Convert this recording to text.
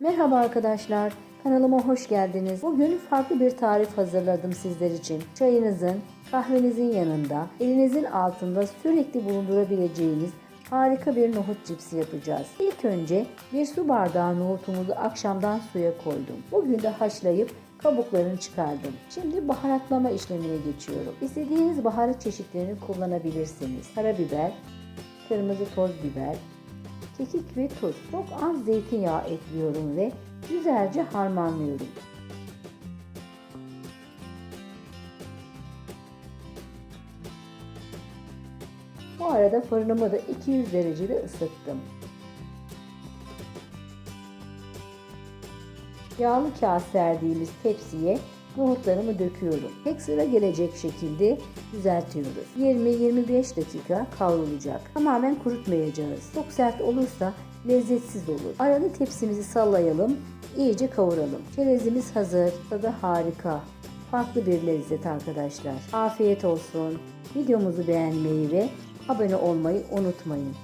Merhaba arkadaşlar, kanalıma hoş geldiniz. Bugün farklı bir tarif hazırladım sizler için. Çayınızın, kahvenizin yanında, elinizin altında sürekli bulundurabileceğiniz harika bir nohut cipsi yapacağız. İlk önce bir su bardağı nohutumuzu akşamdan suya koydum. Bugün de haşlayıp kabuklarını çıkardım. Şimdi baharatlama işlemine geçiyorum. İstediğiniz baharat çeşitlerini kullanabilirsiniz. Karabiber, kırmızı toz biber, kekik ve tuz. Çok az zeytinyağı ekliyorum ve güzelce harmanlıyorum. Bu arada fırınımı da 200 derecede ısıttım. Yağlı kağıt serdiğimiz tepsiye nohutlarımı döküyorum. Tek sıra gelecek şekilde düzeltiyoruz. 20-25 dakika kavrulacak. Tamamen kurutmayacağız. Çok sert olursa lezzetsiz olur. Arada tepsimizi sallayalım, iyice kavuralım. Çerezimiz hazır, tadı harika. Farklı bir lezzet arkadaşlar. Afiyet olsun. Videomuzu beğenmeyi ve abone olmayı unutmayın.